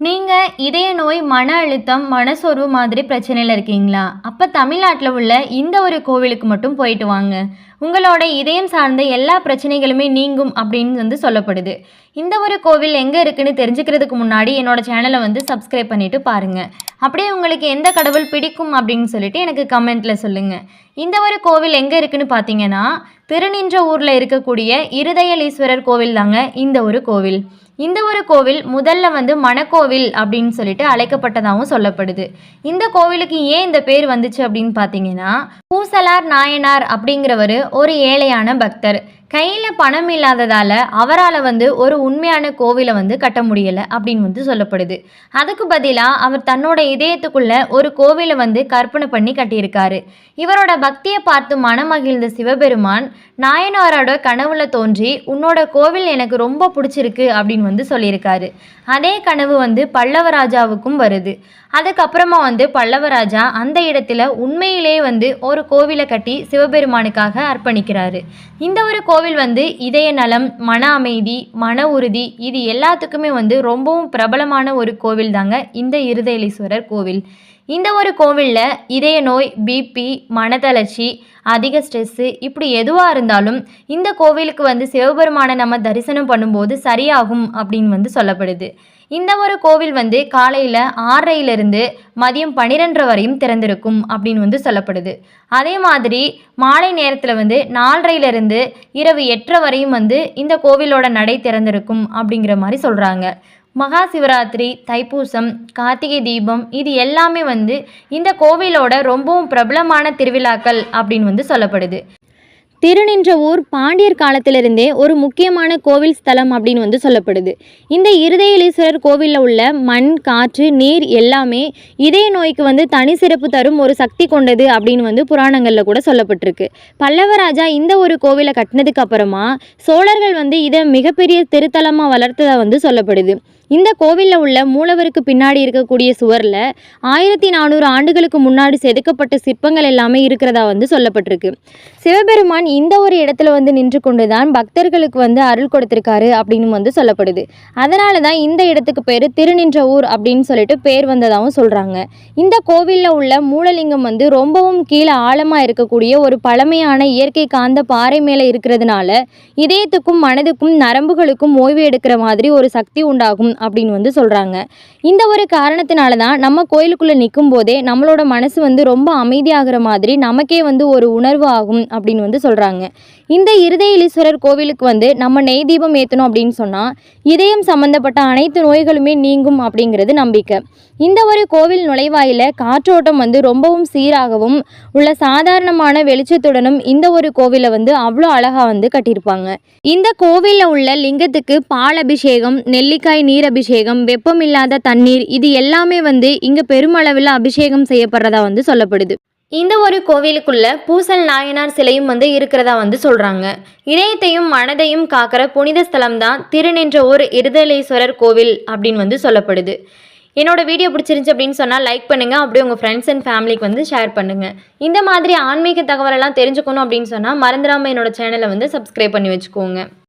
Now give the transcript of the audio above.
நீங்கள் இதய நோய் மன அழுத்தம் மனசோர்வு மாதிரி பிரச்சனையில் இருக்கீங்களா? அப்போ தமிழ்நாட்டில் உள்ள இந்த ஒரு கோவிலுக்கு மட்டும் போயிட்டு வாங்க. உங்களோட இதயம் சார்ந்த எல்லா பிரச்சனைகளுமே நீங்கும் அப்படின்னு வந்து சொல்லப்படுது. இந்த ஒரு கோவில் எங்கே இருக்குன்னு தெரிஞ்சுக்கிறதுக்கு முன்னாடி என்னோட சேனலை வந்து சப்ஸ்கிரைப் பண்ணிவிட்டு பாருங்கள் அப்படியே உங்களுக்கு எந்த கடவுள் பிடிக்கும் அப்படின்னு சொல்லிட்டு எனக்கு கமெண்ட்டில் சொல்லுங்கள் இந்த ஒரு கோவில் எங்கே இருக்குன்னு பார்த்தீங்கன்னா திருநின்ற ஊரில் இருக்கக்கூடிய இருதயலீஸ்வரர் கோவில் தாங்க இந்த ஒரு கோவில். இந்த ஒரு கோவில் முதல்ல வந்து மணக்கோவில் அப்படின்னு சொல்லிட்டு அழைக்கப்பட்டதாகவும் சொல்லப்படுது. இந்த கோவிலுக்கு ஏன் இந்த பேர் வந்துச்சு அப்படின்னு பார்த்தீங்கன்னா பூசலார் நாயனார் அப்படிங்கிறவர் ஒரு ஏழையான பக்தர். கையில் பணம் இல்லாததால் அவரால் வந்து ஒரு உண்மையான கோவிலை வந்து கட்ட முடியலை அப்படின்னு வந்து சொல்லப்படுது. அதுக்கு பதிலாக அவர் தன்னோட இதயத்துக்குள்ள ஒரு கோவிலை வந்து கற்பனை பண்ணி கட்டியிருக்காரு. இவரோட பக்தியை பார்த்து மனமகிழ்ந்த சிவபெருமான் நாயனாரோட கனவுல தோன்றி உன்னோட கோவில் எனக்கு ரொம்ப பிடிச்சிருக்கு அப்படின்னு வந்து சொல்லியிருக்காரு. அதே கனவு வந்து பல்லவராஜாவுக்கும் வருது. அதுக்கப்புறமா வந்து பல்லவராஜா அந்த இடத்துல உண்மையிலே வந்து ஒரு கோவிலை கட்டி சிவபெருமானுக்காக அர்ப்பணிக்கிறாரு. இந்த ஒரு கோவில் வந்து இதய நலம் மன அமைதி மன உறுதி இது எல்லாத்துக்குமே வந்து ரொம்பவும் பிரபலமான ஒரு கோவில் தாங்க இந்த இருதயலீஸ்வரர் கோவில். இந்த ஒரு கோவிலில் இதய நோய் பிபி மனதளர்ச்சி அதிக ஸ்ட்ரெஸ்ஸு இப்படி எதுவாக இருந்தாலும் இந்த கோவிலுக்கு வந்து சிவபெருமானை நம்ம தரிசனம் பண்ணும்போது சரியாகும் அப்படின்னு வந்து சொல்லப்படுது. இந்த ஒரு கோவில் வந்து காலையில் ஆறரையிலிருந்து மதியம் பன்னிரெண்டரை வரையும் திறந்திருக்கும் அப்படின்னு வந்து சொல்லப்படுது. அதே மாதிரி மாலை நேரத்தில் வந்து நாலரையிலிருந்து இரவு எட்டரை வரையும் வந்து இந்த கோவிலோட நடை திறந்திருக்கும் அப்படிங்கிற மாதிரி சொல்கிறாங்க மகா சிவராத்திரி தைப்பூசம் கார்த்திகை தீபம் இது எல்லாமே வந்து இந்த கோவிலோட ரொம்பவும் பிரபலமான திருவிழாக்கள் அப்படின்னு வந்து சொல்லப்படுது. திருநின்ற ஊர் பாண்டியர் காலத்திலிருந்தே ஒரு முக்கியமான கோவில் ஸ்தலம் அப்படின்னு வந்து சொல்லப்படுது. இந்த இருதயலீஸ்வரர் கோவிலில் உள்ள மண் காற்று நீர் எல்லாமே இதய நோய்க்கு வந்து தனி சிறப்பு தரும் ஒரு சக்தி கொண்டது அப்படின்னு வந்து புராணங்களில் கூட சொல்லப்பட்டிருக்கு. பல்லவராஜா இந்த ஒரு கோவிலை கட்டினதுக்கு அப்புறமா சோழர்கள் வந்து இதை மிகப்பெரிய திருத்தலமாக வளர்த்ததா வந்து சொல்லப்படுது. இந்த கோவிலில் உள்ள மூலவருக்கு பின்னாடி இருக்கக்கூடிய சுவரில் ஆயிரத்தி நானூறு ஆண்டுகளுக்கு முன்னாடி செதுக்கப்பட்ட சிற்பங்கள் எல்லாமே இருக்கிறதா வந்து சொல்லப்பட்டிருக்கு. சிவபெருமான் இந்த ஒரு இடத்துல வந்து நின்று கொண்டு தான் பக்தர்களுக்கு வந்து அருள் கொடுத்திருக்காரு அப்படின்னு வந்து சொல்லப்படுது. அதனால தான் இந்த இடத்துக்கு பேர் திருநின்ற ஊர் அப்படின்னு சொல்லிட்டு பேர் வந்ததாகவும் சொல்கிறாங்க இந்த கோவிலில் உள்ள மூலலிங்கம் வந்து ரொம்பவும் கீழே ஆழமாக இருக்கக்கூடிய ஒரு பழமையான இயற்கை காந்த பாறை மேலே இருக்கிறதுனால இதயத்துக்கும் மனதுக்கும் நரம்புகளுக்கும் ஓய்வு எடுக்கிற மாதிரி ஒரு சக்தி உண்டாகும் அப்படின்னு வந்து சொல்கிறாங்க இந்த ஒரு காரணத்தினால தான் நம்ம கோயிலுக்குள்ளே நிற்கும் போதே நம்மளோட மனசு வந்து ரொம்ப அமைதியாகிற மாதிரி நமக்கே வந்து ஒரு உணர்வு ஆகும் அப்படின்னு வந்து சொல்கிறாங்க இந்த இருதயலீஸ்வரர் கோவிலுக்கு வந்து நம்ம நெய் தீபம் ஏற்றணும் அப்படின்னு சொன்னால் இதயம் சம்மந்தப்பட்ட அனைத்து நோய்களுமே நீங்கும் அப்படிங்கிறது நம்பிக்கை. இந்த ஒரு கோவில் நுழைவாயில காற்றோட்டம் வந்து ரொம்பவும் சீராகவும் உள்ள சாதாரணமான வெளிச்சத்துடனும் இந்த ஒரு கோவிலை வந்து அவ்வளோ அழகாக வந்து கட்டியிருப்பாங்க. இந்த கோவிலில் உள்ள லிங்கத்துக்கு பால் அபிஷேகம் நெல்லிக்காய் நீர் அபிஷேகம் வெப்பமில்லாத தண்ணீர் இது எல்லாமே வந்து இங்கே பெருமளவில் அபிஷேகம் செய்யப்படுறதா வந்து சொல்லப்படுது. இந்த ஒரு கோவிலுக்குள்ள பூசல் நாயனார் சிலையும் வந்து இருக்கிறதா வந்து சொல்கிறாங்க இதயத்தையும் மனதையும் காக்கிற புனித ஸ்தலம் தான் திருநின்ற ஊர் இருதலேஸ்வரர் கோவில் அப்படின்னு வந்து சொல்லப்படுது. என்னோட வீடியோ பிடிச்சிருந்துச்சு அப்படின்னு சொன்னால் லைக் பண்ணுங்கள் அப்படியே உங்கள் ஃப்ரெண்ட்ஸ் அண்ட் ஃபேமிலிக்கு வந்து ஷேர் பண்ணுங்கள் இந்த மாதிரி ஆன்மீக தகவலெல்லாம் தெரிஞ்சுக்கணும் அப்படின்னு சொன்னால் மறந்துடாமல் என்னோட சேனலை வந்து சப்ஸ்கிரைப் பண்ணி வச்சுக்கோங்க.